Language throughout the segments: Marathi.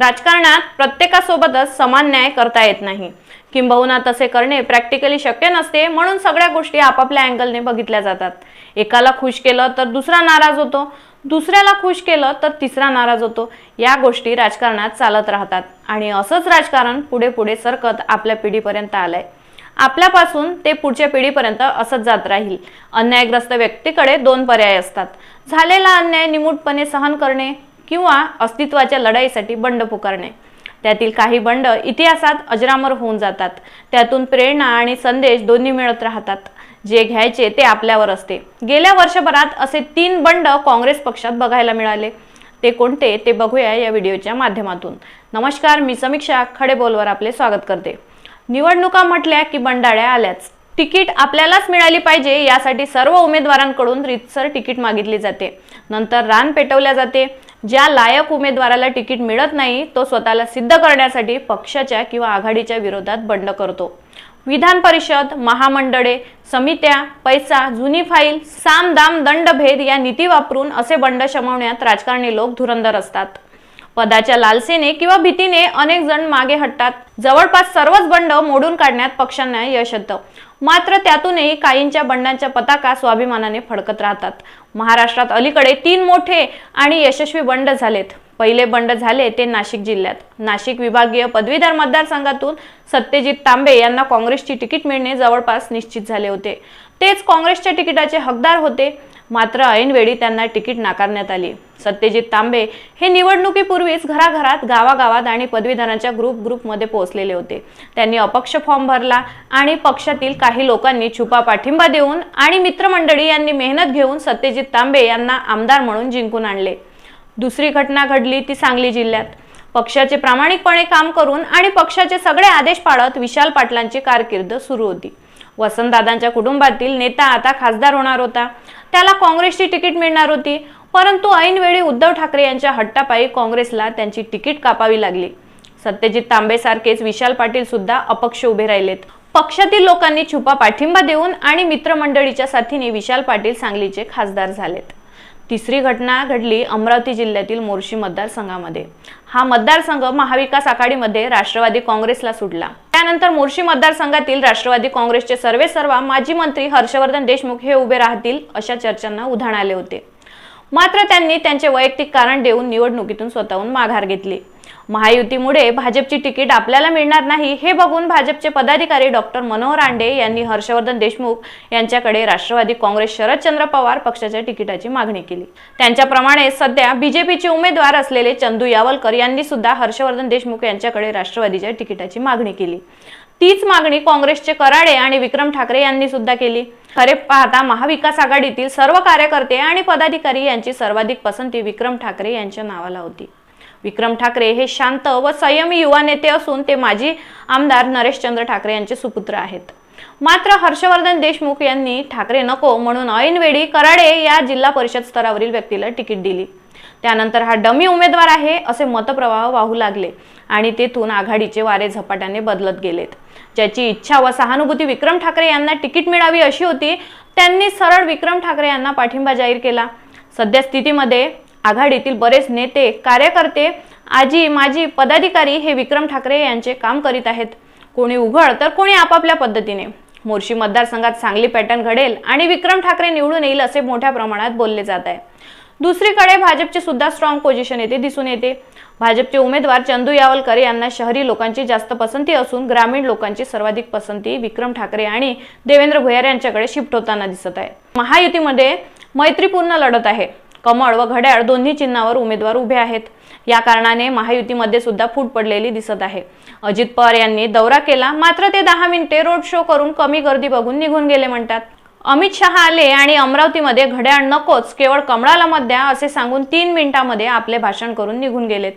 राजकारणात प्रत्येकासोबतच समान न्याय करता येत नाही. किंबहुना तसे करणे प्रॅक्टिकली शक्य नसते म्हणून सगळ्या गोष्टी आपापल्या अँगलने बघितल्या जातात. एकाला खुश केलं तर दुसरा नाराज होतो. दुसऱ्याला खुश केलं तर तिसरा नाराज होतो. या गोष्टी राजकारणात चालत राहतात. आणि असंच राजकारण पुढे पुढे सरकत आपल्या पिढीपर्यंत आलंय. आपल्यापासून ते पुढच्या पिढीपर्यंत असंच जात राहील. अन्यायग्रस्त व्यक्तीकडे दोन पर्याय असतात. झालेला अन्याय निमूटपणे सहन करणे किंवा अस्तित्वाच्या लढाईसाठी बंड पुकारणे. त्यातील काही बंड इतिहासात अजरामर होऊन जातात. त्यातून प्रेरणा आणि संदेश दोन्ही मिळत राहतात. जे घ्यायचे ते आपल्यावर असते. गेल्या वर्षभरात असे तीन बंड काँग्रेस पक्षात बघायला मिळाले. ते कोणते ते बघूया या व्हिडिओच्या माध्यमातून. नमस्कार मी समीक्षा खडेबोलवर आपले स्वागत करते. निवडणुका म्हटल्या की बंडाळ्या आल्याच. तिकीट आपल्यालाच मिळाली पाहिजे यासाठी सर्व उमेदवारांकडून रितसर तिकीट मागितली जाते. नंतर रान पेटवल्या जाते. ज्या लायक उमेदवाराला तिकीट मिळत नाही तो स्वतःला सिद्ध करण्यासाठी पक्षाच्या किंवा आघाडीच्या विरोधात बंड करतो. विधान परिषद महामंडळे समित्या पैसा जुनी फाईल साम दाम दंडभेद या नीती वापरून असे बंड शमवण्यात राजकारणी लोक धुरंधर असतात. पदाच्या लालसेने किंवा भीतीने अनेक जण मागे हटतात. जवळपास सर्वच बंड मोडून काढण्यात पक्षांना यश येतं. मात्र त्यातूनही काहींच्या बंडांच्या पताका स्वाभिमानाने फडकत राहतात. महाराष्ट्रात अलीकडे तीन मोठे आणि यशस्वी बंड झालेत. पहिले बंड झाले ते नाशिक जिल्ह्यात. नाशिक विभागीय पदवीधर मतदारसंघातून सत्यजित तांबे यांना काँग्रेसची तिकीट मिळणे जवळपास निश्चित झाले होते. तेच काँग्रेसच्या तिकिटाचे हकदार होते. मात्र ऐनवेळी त्यांना तिकीट नाकारण्यात आली. सत्यजित तांबे हे निवडणुकीपूर्वीच घराघरात गावागावात आणि पदवीधरांच्या ग्रुप ग्रुपमध्ये पोहोचलेले होते. त्यांनी अपक्ष फॉर्म भरला आणि पक्षातील काही लोकांनी छुपा पाठिंबा देऊन आणि मित्रमंडळी यांनी मेहनत घेऊन सत्यजित तांबे यांना आमदार म्हणून जिंकून आणले. दुसरी घटना घडली ती सांगली जिल्ह्यात. पक्षाचे प्रामाणिकपणे काम करून आणि पक्षाचे सगळे आदेश पाळत विशाल पाटलांची कारकीर्द सुरू होती. वसंतदादांच्या कुटुंबातील नेता आता खासदार होणार होता. त्याला काँग्रेसची तिकीट मिळणार होती. परंतु ऐनवेळी उद्धव ठाकरे यांच्या हट्टापायी काँग्रेसला त्यांची तिकीट कापावी लागली. सत्यजित तांबे सारखेच विशाल पाटील सुद्धा अपक्ष उभे राहिलेत. पक्षातील लोकांनी छुपा पाठिंबा देऊन आणि मित्रमंडळीच्या साथीने विशाल पाटील सांगलीचे खासदार झालेत. तिसरी घटना घडली अमरावती जिल्ह्यातील मोर्शी मतदारसंघामध्ये. हा मतदारसंघ महाविकास आघाडीमध्ये राष्ट्रवादी काँग्रेसला सुटला. त्यानंतर मोर्शी मतदारसंघातील राष्ट्रवादी काँग्रेसचे सर्वे सर्वा माजी मंत्री हर्षवर्धन देशमुख हे उभे राहतील अशा चर्चांना उधाण आले होते. मात्र त्यांनी त्यांचे वैयक्तिक कारण देऊन निवडणुकीतून स्वतःहून माघार घेतली. महायुतीमुळे भाजपची तिकीट आपल्याला मिळणार नाही हे बघून भाजपचे पदाधिकारी डॉक्टर मनोहर आंडे यांनी हर्षवर्धन देशमुख यांच्याकडे राष्ट्रवादी काँग्रेस शरदचंद्र पवार पक्षाच्या तिकिटाची मागणी केली. त्यांच्याप्रमाणे सध्या बीजेपीचे उमेदवार असलेले चंदू यावलकर यांनी सुद्धा हर्षवर्धन देशमुख यांच्याकडे राष्ट्रवादीच्या तिकिटाची मागणी केली. तीच मागणी काँग्रेसचे कराडे आणि विक्रम ठाकरे यांनी सुद्धा केली. खरे पाहता महाविकास आघाडीतील सर्व कार्यकर्ते आणि पदाधिकारी यांची सर्वाधिक पसंती विक्रम ठाकरे यांच्या नावाला होती. विक्रम ठाकरे हे शांत व संयमी युवा नेते असून ते माजी आमदार नरेशचंद्र ठाकरे यांचे सुपुत्र आहेत. मात्र हर्षवर्धन देशमुख यांनी ठाकरे नको म्हणून ऐनवेळी कराडे या जिल्हा परिषद स्तरावरील व्यक्तीला तिकीट दिली. त्यानंतर हा डमी उमेदवार आहे असे मतप्रवाह वाहू लागले आणि तेथून आघाडीचे वारे झपाट्याने बदलत गेलेत. ज्याची इच्छा व सहानुभूती विक्रम ठाकरे यांना तिकीट मिळावी अशी होती त्यांनी सरळ विक्रम ठाकरे यांना पाठिंबा जाहीर केला. सध्या स्थितीमध्ये आघाडीतील बरेच नेते कार्यकर्ते आजी माजी पदाधिकारी हे विक्रम ठाकरे यांचे काम करीत आहेत. कोणी उघड तर कोणी आपापल्या पद्धतीने. मोर्शी मतदारसंघात चांगली पॅटर्न घडेल आणि विक्रम ठाकरे निवडून येईल असे मोठ्या प्रमाणात बोलले जात आहे. दुसरीकडे भाजपची सुद्धा स्ट्रॉंग पोझिशन येते दिसून येते. भाजपचे उमेदवार चंदू यावलकर यांना शहरी लोकांची जास्त पसंती असून ग्रामीण लोकांची सर्वाधिक पसंती विक्रम ठाकरे आणि देवेंद्र भुयार यांच्याकडे शिफ्ट होताना दिसत आहे. महायुतीमध्ये मैत्रीपूर्ण लढत आहे. कमळ व घड्याळ दोन्ही चिन्हावर उमेदवार उभे आहेत. या कारणाने महायुतीमध्ये सुद्धा फूट पडलेली दिसत आहे. अजित पवार यांनी दौरा केला मात्र ते दहा मिनिटे रोड शो करून कमी गर्दी बघून निघून गेले म्हणतात. अमित शहा आले आणि अमरावतीमध्ये घड्याळ नकोच केवळ कमळाला मत द्या असे सांगून तीन मिनिटांमध्ये आपले भाषण करून निघून गेलेत.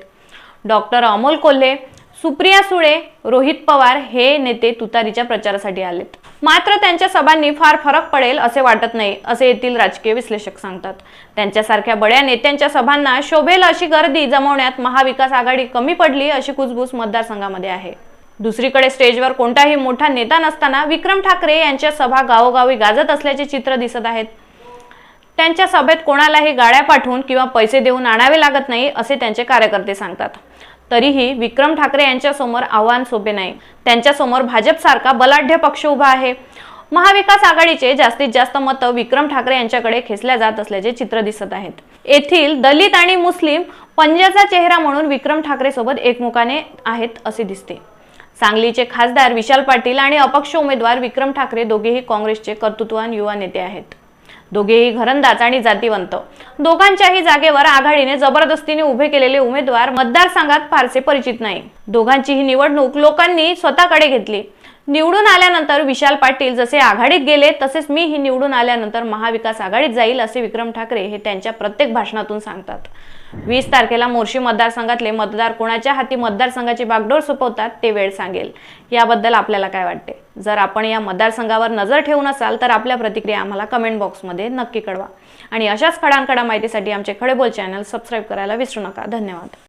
डॉक्टर अमोल कोल्हे सुप्रिया सुळे रोहित पवार हे नेते तुतारीच्या प्रचारासाठी आलेत. मात्र त्यांच्या सभांनी फार फरक पडेल असे वाटत नाही असे येथील राजकीय विश्लेषक सांगतात. त्यांच्यासारख्या बड्या नेत्यांच्या सभांना शोभेल अशी गर्दी जमवण्यात महाविकास आघाडी कमी पडली अशी कुजबूज मतदारसंघामध्ये आहे. दुसरीकडे स्टेजवर कोणताही मोठा नेता नसताना विक्रम ठाकरे यांच्या सभा गावोगावी गाजत असल्याचे चित्र दिसत आहेत. त्यांच्या सभेत कोणालाही गाड्या पाठवून किंवा पैसे देऊन आणावे लागत नाही असे त्यांचे कार्यकर्ते सांगतात. तरीही विक्रम ठाकरे यांच्यासमोर आव्हान सोपे नाही. त्यांच्यासमोर भाजपसारखा बलाढ्य पक्ष उभा आहे. महाविकास आघाडीचे जास्तीत जास्त मतं विक्रम ठाकरे यांच्याकडे खेचल्या जात असल्याचे चित्र दिसत आहेत. येथील दलित आणि मुस्लिम पंजाचा चेहरा म्हणून विक्रम ठाकरे सोबत एकमुखाने आहेत असे दिसते. सांगलीचे खासदार विशाल पाटील आणि अपक्ष उमेदवार विक्रम ठाकरे दोघेही काँग्रेसचे कर्तृत्ववान युवा नेते आहेत. दोघेही घरंदाज आणि जातीवंत. दोघांच्याही जागेवर आघाडीने जबरदस्तीने उभे केलेले उमेदवार मतदारसंघात फारसे परिचित नाही. दोघांची ही निवडणूक लोकांनी स्वतःकडे घेतली. निवडून आल्यानंतर विशाल पाटील जसे आघाडीत गेले तसेच मी ही निवडून आल्यानंतर महाविकास आघाडीत जाईल असे विक्रम ठाकरे हे त्यांच्या प्रत्येक भाषणातून सांगतात. वीस तारखेला मोर्शी मतदारसंघातले मतदार कोणाच्या हाती मतदारसंघाची बागडोर सोपवतात ते वेळ सांगेल. याबद्दल आपल्याला काय वाटते? जर आपण या मतदारसंघावर नजर ठेवून असाल तर आपल्या प्रतिक्रिया आम्हाला कमेंट बॉक्समध्ये नक्की कळवा. आणि अशाच खडानखडा माहितीसाठी आमचे खडेबोल चॅनल सबस्क्राईब करायला विसरू नका. धन्यवाद.